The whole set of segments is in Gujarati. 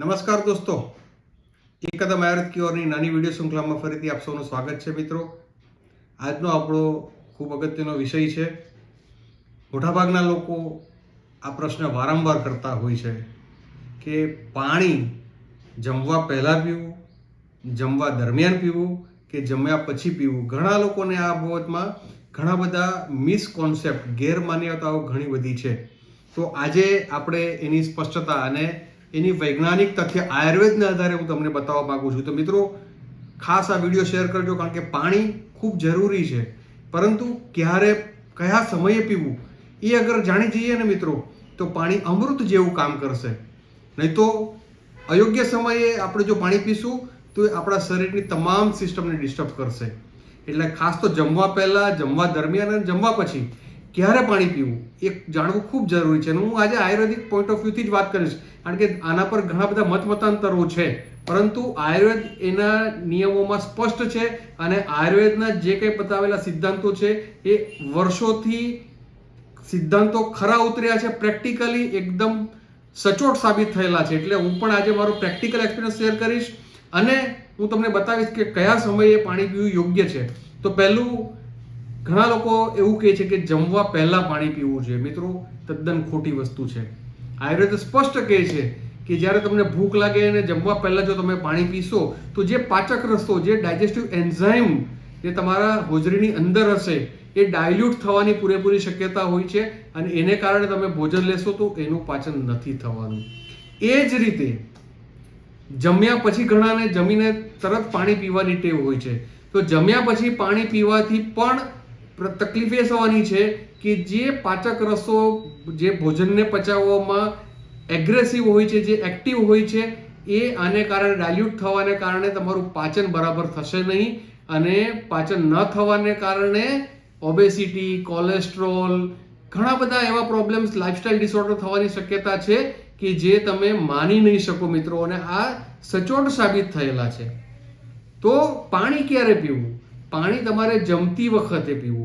નમસ્કાર દોસ્તો. એક કદમ આયુર્વેદ ક્યોરની નાની વીડિયો શૃંખલામાં ફરીથી આપ સૌનું સ્વાગત છે મિત્રો. આજનો આપણો ખૂબ અગત્યનો વિષય છે. મોટાભાગના લોકો આ પ્રશ્ન વારંવાર કરતા હોય છે કે પાણી જમવા પહેલાં પીવું, જમવા દરમિયાન પીવું કે જમ્યા પછી પીવું. ઘણા લોકોને આ બાબતમાં ઘણા બધા મિસકોન્સેપ્ટ, ગેરમાન્યતાઓ ઘણી બધી છે. તો આજે આપણે એની સ્પષ્ટતા અને એની વૈજ્ઞાનિક તથ્ય આયુર્વેદના આધારે હું તમને બતાવવા માંગુ છું. તો મિત્રો, ખાસ આ વીડિયો શેર કરજો કારણ કે પાણી ખૂબ જરૂરી છે. પરંતુ ક્યારે, કયા સમયે પીવું, એ અગર જાણી જઈએ ને મિત્રો, તો પાણી અમૃત જેવું કામ કરશે. નહીં તો અયોગ્ય સમયે આપણે જો પાણી પીશું, તો એ આપણા શરીરની તમામ સિસ્ટમને ડિસ્ટર્બ કરશે. એટલે ખાસ તો જમવા પહેલાં, જમવા દરમિયાન અને જમવા પછી ક્યારે પાણી પીવું? એ જાણવું ખૂબ જરૂરી છે અને હું આજે આયુર્વેદિક પોઈન્ટ ઓફ વ્યૂથી જ વાત કરીશ. કારણ કે આના પર ઘણા બધા મત મતાંતરો છે. પરંતુ આયુર્વેદ એના નિયમોમાં સ્પષ્ટ છે અને આયુર્વેદના જે કંઈ બતાવેલા સિદ્ધાંતો છે એ વર્ષોથી સિદ્ધાંતો ખરા ઉતર્યા છે પ્રેક્ટિકલી એકદમ સચોટ સાબિત થયેલા છે. એટલે હું પણ આજે મારો પ્રેક્ટિકલ એક્સપિરિયન્સ શેર કરીશ અને હું તમને બતાવીશ કે કયા સમયે પાણી પીવું યોગ્ય છે. તો પહેલું ઘણા લોકો એવું કહે છે કે જમવા પહેલાં પાણી પીવું જોઈએ. મિત્રો, તદ્દન ખોટી વસ્તુ છે. આયુર્વેદ સ્પષ્ટ કહે છે કે જ્યારે તમને ભૂખ લાગે અને જમવા પહેલાં જો તમે પાણી પીશો, તો જે પાચક રસ્તો જે ડાયજેસ્ટિવ એન્ઝાઇમ જે તમારા હોજરીની અંદર હશે, એ ડાયલ્યુટ થવાની પૂરેપૂરી શક્યતા હોય છે અને એને કારણે તમે ભોજન લેશો તો એનું પાચન નથી થવાનું. એ જ રીતે જમ્યા પછી ઘણાને જમીને તરત પાણી પીવાની ટેવ હોય છે. તો જમ્યા પછી પાણી પીવાથી પણ તકલીફ એ થવાની છે કે જે પાચક રસો જે ભોજનને પચાવવામાં એગ્રેસિવ હોય છે, જે એક્ટિવ હોય છે, એ આને કારણે ડાયલ્યુટ થવાને કારણે તમારું પાચન બરાબર થશે નહીં અને પાચન ન થવાને કારણે ઓબેસિટી કોલેસ્ટ્રોલ ઘણા બધા એવા પ્રોબ્લેમ્સ લાઇફસ્ટાઇલ ડિસઓર્ડર થવાની શક્યતા છે કે જે તમે માની નહીં શકો મિત્રો અને આ સચોટ સાબિત થયેલા છે. તો પાણી ક્યારે પીવું? પાણી તમારે જમતી વખતે પીવું.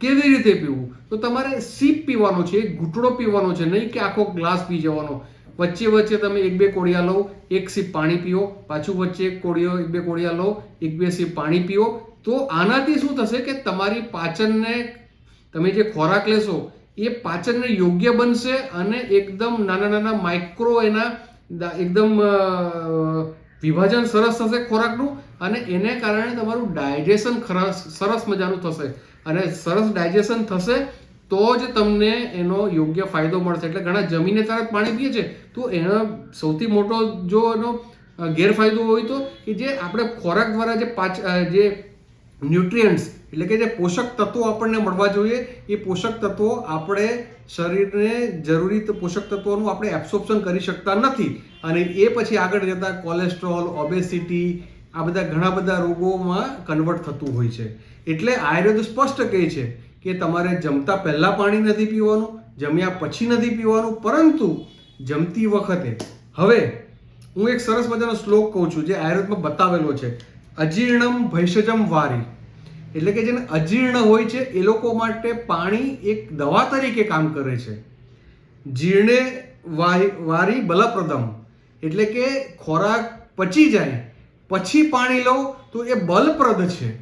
કેવી રીતે પીવું? તો તમારે સીપ પીવાનો છે એક ઘૂંટડો પીવાનો છે, નહીં કે આખો ગ્લાસ પી જવાનો. વચ્ચે વચ્ચે તમે એક બે કોળિયા લો, એક સીપ પાણી પીઓ, પાછું વચ્ચે એક કોળિયો, એક બે કોળિયા લો, એક બે સીપ પાણી પીઓ. તો આનાથી શું થશે કે તમારી પાચનને, તમે જે ખોરાક લેશો, એ પાચનને યોગ્ય બનશે અને એકદમ નાના નાના માઇક્રો એના એકદમ વિભાજન સરસ થશે ખોરાકનું અને એને કારણે તમારું ડાયજેશન સરસ મજાનું થશે. અને સરસ ડાયજેશન થશે, તો જ તમને એનો યોગ્ય ફાયદો મળશે. એટલે ઘણા જમીને તરત પાણી પીએ છે, તો એનો સૌથી મોટો જો એનો ગેરફાયદો હોય તો કે જે આપણે ખોરાક દ્વારા જે પાચ જે ન્યુટ્રિયન્ટ્સ એટલે કે જે પોષક તત્વો આપણને મળવા જોઈએ, એ પોષક તત્વો આપણે શરીરને જરૂરી પોષક તત્વોનું આપણે એબ્સોર્પ્શન કરી શકતા નથી. અને એ પછી આગળ જતાં કોલેસ્ટ્રોલ ઓબેસિટી આ બધા ઘણા બધા રોગોમાં કન્વર્ટ થતું હોય છે. એટલે આયુર્વેદ સ્પષ્ટ કહે છે કે તમારે જમતા પહેલાં પાણી નથી પીવાનું, જમ્યા પછી નથી પીવાનું, પરંતુ જમતી વખતે. હવે, હું એક સરસ મજાનો શ્લોક કહું છું જે આયુર્વેદમાં બતાવેલો છે. અજીર્ણમ ભૈષજમ વારી. એટલે કે જેને અજીર્ણ હોય છે, એ લોકો માટે પાણી એક દવા તરીકે કામ કરે છે. જીર્ણે વારી બલપ્રદમ. એટલે કે ખોરાક પચી જાય પછી પાણી લો, તો એ બલપ્રદ છે.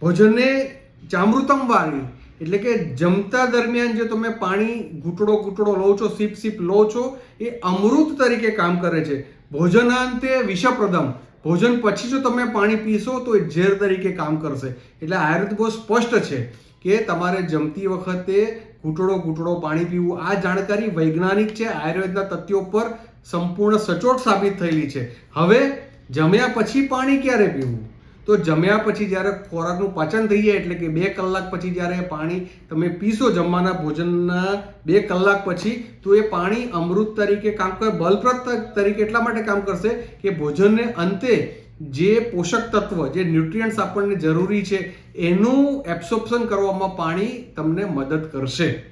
ભોજનને ચામૃતમ વાળી એટલે કે જમતા દરમિયાન જે તમે પાણી ઘૂંટડો ઘૂંટડો લો છો સીપ સીપ લો છો, એ અમૃત તરીકે કામ કરે છે. ભોજનાંતે વિષપ્રદમ. ભોજન પછી જો તમે પાણી પીશો, તો એ ઝેર તરીકે કામ કરશે. એટલે આયુર્વેદ બહુ સ્પષ્ટ છે કે તમારે જમતી વખતે ઘૂંટડો ઘૂંટડો પાણી પીવું. આ જાણકારી વૈજ્ઞાનિક છે. આયુર્વેદના તથ્યો પર સંપૂર્ણ સચોટ સાબિત થયેલી છે. હવે જમ્યા પછી પાણી ક્યારે પીવું? તો જમ્યા પછી જ્યારે ખોરાકનું પાચન થઈ જાય એટલે કે બે કલાક પછી જ્યારે પાણી તમે પીશો જમવાના ભોજનના બે કલાક પછી, તો એ પાણી અમૃત તરીકે કામ કરે, બલપ્રદ તરીકે એટલા માટે કામ કરશે કે ભોજનને અંતે જે પોષક તત્વ, જે ન્યુટ્રિયન્ટ્સ આપણને જરૂરી છે, એનું એબ્સોર્પ્શન કરવામાં પાણી તમને મદદ કરશે.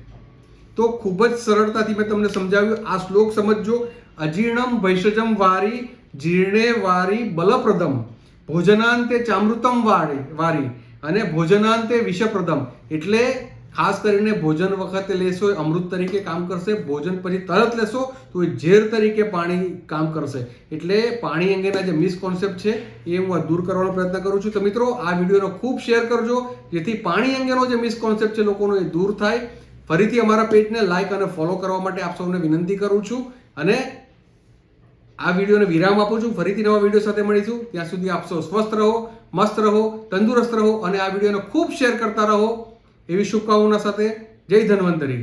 તો ખૂબ જ સરળતાથી મેં તમને સમજાવ્યું. આ શ્લોક સમજજો. અજીર્ણમ ભૈષજમ વારી જીર્ણે વારી બલપ્રદમ. ભોજનાંતે ચામૃતમ વારી વારી અને ભોજનાંતે વિષપ્રદમ. એટલે ખાસ કરીને ભોજન વખતે લેશો એ અમૃત તરીકે કામ કરશે, ભોજન પછી તરત લેશો, તો એ ઝેર તરીકે પાણી કામ કરશે. એટલે પાણી અંગેના જે મિસકોન્સેપ્ટ છે, એ હું દૂર કરવાનો પ્રયત્ન કરું છું. તો મિત્રો, આ વિડીયોનો ખૂબ શેર કરજો, જેથી પાણી અંગેનો જે મિસકોન્સેપ્ટ છે લોકોનો એ દૂર થાય. ફરીથી અમારા પેજને લાઈક અને ફોલો કરવા માટે આપ સૌને વિનંતી કરું છું. અને આ વિડીયોને વિરામ આપું છું. ફરીથી નવા વીડિયો સાથે મળીશું. ત્યાં સુધી આપ સૌ સ્વસ્થ રહો, મસ્ત રહો, તંદુરસ્ત રહો અને આ વિડીયોને ખૂબ શેર કરતા રહો. એવી શુભકામના સાથે જય ધન્વંતરી.